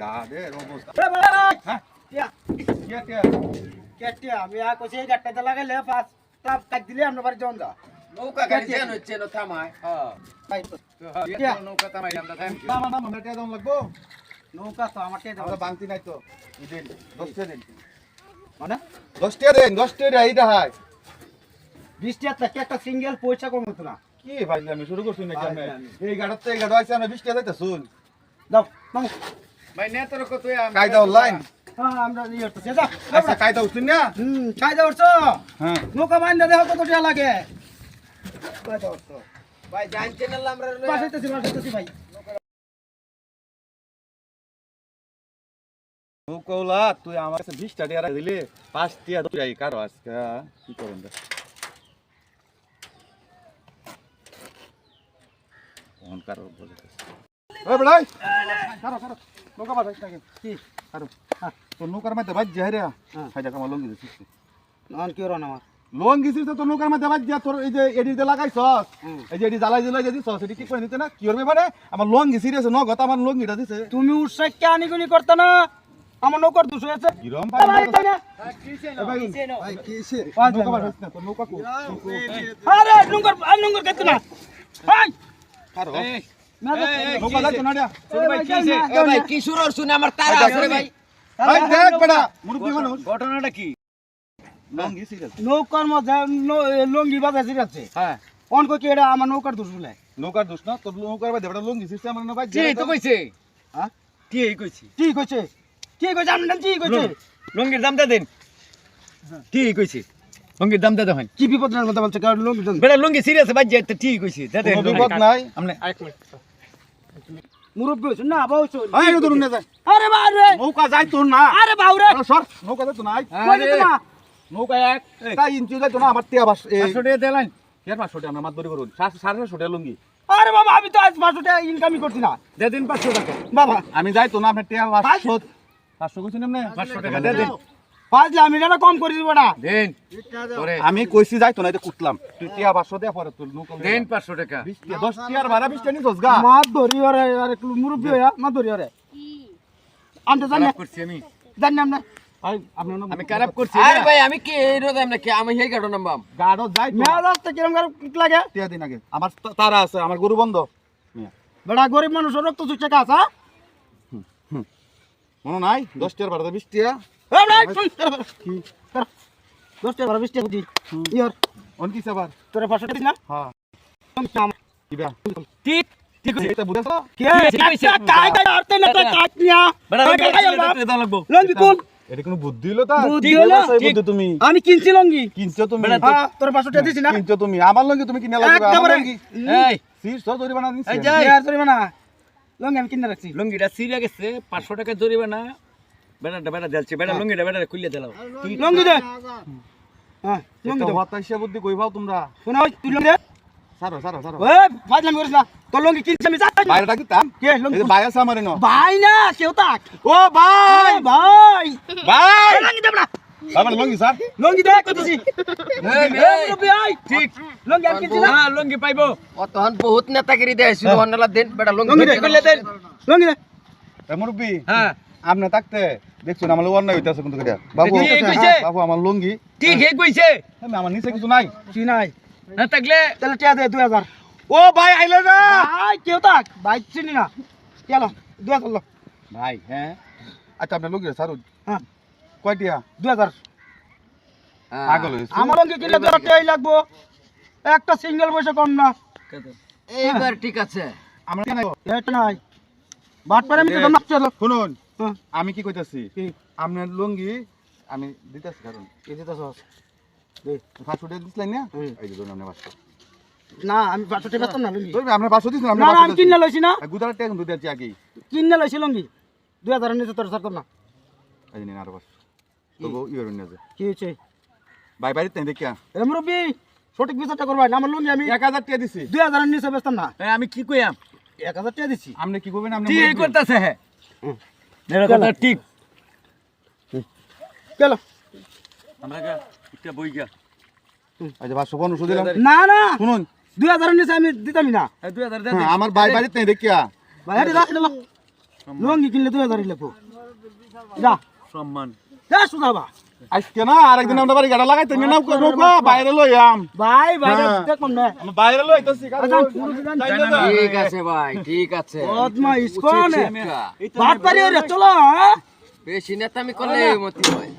গাদের অবস্থা হ্যাঁ? আমি আ কইছি এই গাটটাতে লাগাইলে পাঁচ কাট দিলে আমরা বাড়ি জন যা। নৌকা গাড়ি যেন হচ্ছে না থামায়। হ্যাঁ। টিয়া। নৌকা থামাই আমরা থাম না না না দাম লাগবো? নৌকা তো টিয়া দাও বাংতি নাই তো। দিন দশ টিয়া দিন। মানে? দেন হয় বিশ টিয়া থেকে একটা সিঙ্গেল পয়সা কম হতো না। কি ভাই আমি শুরু করছি নাকি আমি? এই গাড়ার তো এই গাড়া আছে আমি বিশ টিয়া দিতে শুন। দাও। ভাই নেতর কত কায়দা অনলাইন হ্যাঁ আমরা নিয়ে আসতেছি যা আচ্ছা কায়দা উঠছেন না? হুম কায়দা উঠছো? হ্যাঁ। নৌকা বাইন্দা দেখো কত টিয়া লাগে। কায়দা উঠছো। ভাই জানছেন না আমরা বাসাইতেছি বাসাইতেছি ভাই। কৌলা তুই আমার কাছে বিশ টিয়া দিলে পাঁচ টিয়া দশ কারও আজকে কি করেন রে? কারও বলে নৌকা বাজাইস নাকি কি? কারও তোর নৌকার মধ্যে বাজ যায় রে হ্যাঁ। হাই দেখ আমার লঙ্গি দিছিস নন কি রন আমার? লঙ্গি দিছিস তো নৌকার মধ্যে বাজ যা তোর এই যে এডিতে লাগাইছস হুম। এই যে এডি জ্বালাই জ্বালাই যে দিছস এডি কি করে নিতে না? কি করবে মানে? আমার লঙ্গি সিরিয়াস নগদ আমার লঙ্গিটা দিছে। তুমি উৎসাহ কে আনিগুনি করতে না? আমার নৌকার দুশো আছে কিরম ভাই, ভাই, ভাই, না। ভাই কিসে ভাই, নৌকা ভাই, বাজাইস না তোর নৌকা কো আরে নঙ্গর আর নঙ্গর কেতে না। কারও কি হইছে? এ ভাই কি শুরু শুনে আমার তারা আছে ভাই। ভাই। দেখ বেটা মুরব্বি মানুষ। ঘটনাটা কি? নৌকার মধ্যে লঙ্গি হ্যাঁ। অন কই এটা আমার নৌকার দুশ বলে? নৌকার দোষ না তোর নৌকার মধ্যে বেটা লঙ্গি সিস্টেম আমার না ভাই জি তো কইছে? হ্যাঁ? কি কইছে? কইছে? কইছে? কইছে? লঙ্গির দাম দে দেন। কি কইছে? লঙ্গির দাম দে দেখেন। কি বিপদের বলছে? কারণ লঙ্গি সিরিয়াস ভাই ঠিক কইছে? দে দেন। কোনো বিপদ নাই। আমনে মুরব্বি হইছ না বাউ হইছ আই এটা ধরুন না যায় আরে বাউরে নৌকা যাই তোর না। আরে বাউরে আরে সর নৌকা যাইতো না। আই কই দিত না নৌকা এক তাই ইঞ্চি যাইতো না আমার টিয়া বাস এই পাঁচশো টাকা দেলাইন। কেন পাঁচশো টাকা আমরা মাত ধরে করুন। সাড়ে সাড়ে টাকা লঙ্গি। আরে বাবা আমি তো আজ পাঁচশো টাকা ইনকামই করছি না। দে দিন পাঁচশো টাকা। বাবা। আমি যাইতো না আপনার টিয়া পাঁচশো পাঁচশো কইছি না? পাঁচশো টাকা দে দিন। আমি কম করে দিব না। দেন আমি কইছি যাইতো না এটা কুটলাম তুই টিয়া পাঁচশো দেয়া পরে তোর দেন পাঁচশো টাকা। দশ টিয়ার ভাড়া বিশ টিয়া নিছস গা। মাছ ধরি ওরে আরে মুরব্বি হইয়া মাছ ধরি ওরে আমি জানি না? খারাপ করছি আমি। জানি না নাম আমি খারাপ করছি আরে ভাই আমি কি এই রোদ আমি কি আমি সেই গাড়ো নামবাম গাড়ো যাইতো না। মেয়াদ কিরম করে লাগে? টিয়া দিন আগে। আমার তারা আছে আমার গরু বন্ধ। বেড়া গরিব মানুষ রক্ত চুচ্ছে কাজ হ্যাঁ মনে নাই? দশ টিয়ার ভাড়া বিশ টিয়া। দশ টাকা বারো বিশ টাকা দিই ইয়ার অন সাবার তোরা পাঁচশো টাকা না হ্যাঁ আমার- ঠিক ঠিক এটা বুঝাছ কে? কাই কাই আরতে না তো কাট নিয়া। কাই কাই কাই আলবা। দাম লাগবো কোন? এটা কোনো বুদ্ধি হলো তা বুদ্ধি হলো? বুদ্ধি তুমি আমি কিনছি লঙ্গি কিনছো তুমি হ্যাঁ, তোরা টাকা দিছি না কিনছো তুমি আমার লঙ্গি তুমি কিনে লাগবে আমার। লঙ্গি এই সির সব ধরে দিছি এই আমি। আর লঙ্গি কিনে রাখছি লুঙ্গিটা সিরিয়া গেছে পাঁচশো টাকা জরিবে না বেড়াটা বেড়া দিলছে বেড়া লুঙ্গিটা বেড়া খুলে দিলাম লঙ্গি দে। হ্যাঁ লঙ্গি দে। হতাশা বুদ্ধি কই পাও তোমরা? শোনা ওই তুই লঙ্গি দে। সারো সারো সারো। ওই ফাজলামি করিস না। তোর লঙ্গি কিনছি আমি যাই বাইরেটা কি তাম? কে লঙ্গি ভাই আছে আমার এনো। ভাই না কেউ তাক। ও ভাই! ভাই! ভাই! লঙ্গি দে না। আমার লঙ্গি স্যার। লঙ্গি দে কইতেছি। এই মুরব্বি আই ঠিক। লঙ্গি আমি কিনছি না। হ্যাঁ লুঙ্গি পাইবো। অতহন বহুত নেতাগিরি দেয় শুধু অন্যলা দেন বেটা লঙ্গি লঙ্গি দে লঙ্গি দে। মুরব্বি। হ্যাঁ। আপনি থাকতে দেখছুন আমার অন্যায় হইতাছে কিন্তু বাবু বাবু আমার লঙ্গি। ঠিক হে কইছে? আমার নিচে কিছু নাই। কি নাই? না থাকলে তাহলে টিয়া দে দুই হাজার। ও ভাই আইলে না! ভাই কেউ তাক ভাই চিনি না। চলো লো ভাই হ্যাঁ? আচ্ছা আপনার লঙ্গি স্যার হ্যাঁ। কয়টিয়া দুই হাজার। পাগল হয়েছে আমার লঙ্গি কিনলে তো টিয়াই লাগবো। একটা সিঙ্গেল পয়সা কম না। এইবার ঠিক আছে। আমরা কেন এটা নাই। বাট পারে আমি তো নাচ চলো শুনুন। হ্যাঁ আমি কি কইতাছি? কি? আপনার লুঙ্গি আমি দিতেছি কারণ। তো সস পাঁচশো টাকা দিছিলেন না? এই। যে ধরুন আপনার পাঁচশো না আমি পাঁচশো টাকা না আপনার পাঁচশো দিচ্ছেন না না আমি কিনে লইছি না। গুদারের টাকা কিন্তু দিয়েছি আগে কিনে লইছি লঙ্গি। দুই হাজার নিচে তোর সারতাম না। এই নিন আরও পাঁচশো তবু ইয়ে নিয়ে যে। কি হয়েছে ভাই বাড়িতে দেখিয়া। এ মুরব্বি সঠিক বিচারটা করবা। না আমার লঙ্গি আমি এক হাজার টাকা দিছি। দুই হাজারের নিচে বেচতাম না। আমি কি কইয়াম? এক হাজার টাকা দিচ্ছি আপনি কি করবেন আপনি। করতেছে? হ্যাঁ হুম। কথা ঠিক। চলো আমরা গা একটা বই গা। এই যে পাঁচশো পনেরোশো দিলাম না না। শুনুন। দুই হাজারের নিচে আমি দিতামই না। এই দুই হাজার দে হ্যাঁ, আমার ভাই বাড়িতে দেখিয়া। ভাই হাঁটি এটা লো। লঙ্গি কিনলে দুই হাজার লাগবো যা। সম্মান। যা আজকে না আরেকদিন আমরা বাড়ি গাড়া লাগাই তুমি নাও করব বাইরে লই আম। ভাই বাইরে হ্যাঁ। দেখুন না। আমি বাইরে লই তো ঠিক আছে ভাই ঠিক আছে। বদমা নেতা আমি বাদ পারি রে চলো বেশি নেতা আমি করলে মতি হয়।